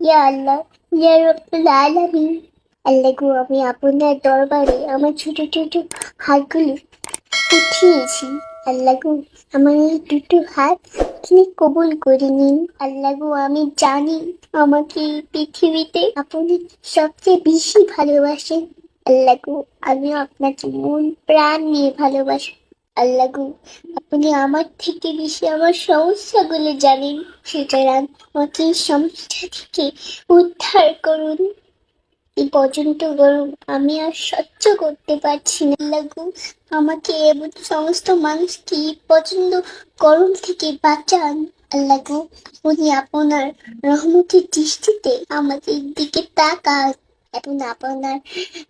ইয়া আল্লাহ, ইয়া রব্বুল আলামিন। আল্লাহ গো, আমি আপনার দরবারে আমার ছোট ছোট হাতগুলো উঠিয়েছি। আল্লাহ গো, আমার এই দুটো হাত তুমি কবুল করে নিন। আল্লাহ গো, আমি জানি আমাকে পৃথিবীতে আপনি সবচেয়ে বেশি ভালোবাসেন। আল্লাহ গো, আমি আপনাকে মন, প্রাণ নিয়ে ভালোবাসি। আল্লাহ, আপনি আমার থেকে বেশি আমার সমস্যাগুলো জানেন। সুতরাং আমাকে সমস্যা থেকে উদ্ধার করুন। এই পর্যন্ত গরম আমি আর সহ্য করতে পারছি না। আল্লাহ গো আমাকে এবং সমস্ত মানুষকে পর্যন্ত গরম থেকে বাঁচান। আল্লাহ উনি আপনার রহমতের দৃষ্টিতে আমাদের দিকে তাকান। এবং আপনার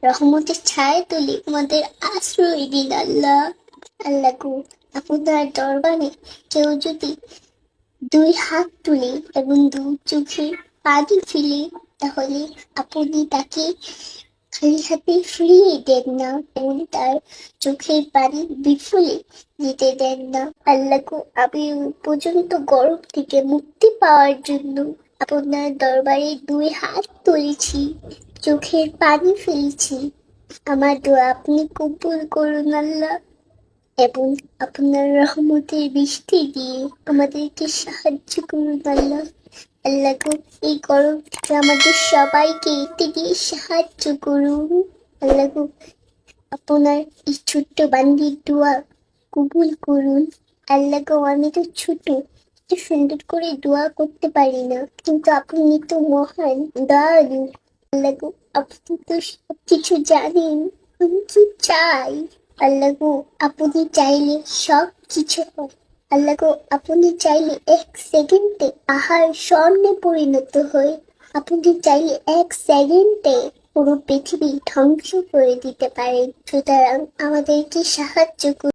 রহমতের ছায়া তুলে আমাদের আশ্রয় দিন, আল্লাহ। আল্লাহ আপনার দরবারে কেউ যদি দুই হাত তুলে এবং দু চোখে পানি ফেলে, তাহলে আপনি তাকে খালি হাতে ফিরিয়ে দেন না এবং তার চোখের পানি বিফলে দিতে দেন না। আল্লাহকে আমি পর্যন্ত গরম থেকে মুক্তি পাওয়ার জন্য আপনার দরবারে দুই হাত তুলেছি, চোখের পানি ফেলেছি। আমার দোয়া আপনি কবুল করুন আল্লাহ। এবং আপনার রহমতের বৃষ্টি দিয়ে আমাদেরকে সাহায্য করুন আল্লাহ। আল্লাহ গো, এই গরম আমাদের সবাইকে এতে দিয়ে সাহায্য করুন। আল্লাহ গো, আপনার এই ছোট্ট বান্দির দোয়া কবুল করুন। আল্লাহ গো আমি তো ছোট একটু সুন্দর করে দোয়া করতে পারি না কিন্তু আপনি তো মহান দয়ালু আল্লাহ গো, আপনি তো সব কিছু জানেন আমি কি চাই। আল্লাহ আপনি চাইলে সব কিছু হয় আল্লাহ আপনি চাইলে এক সেকেন্ডে আহার স্বর্ণে পরিণত হয়ে আপনি চাইলে এক সেকেন্ডে পুরো পৃথিবী ধ্বংস করে দিতে পারেন। সুতরাং আমাদেরকে সাহায্য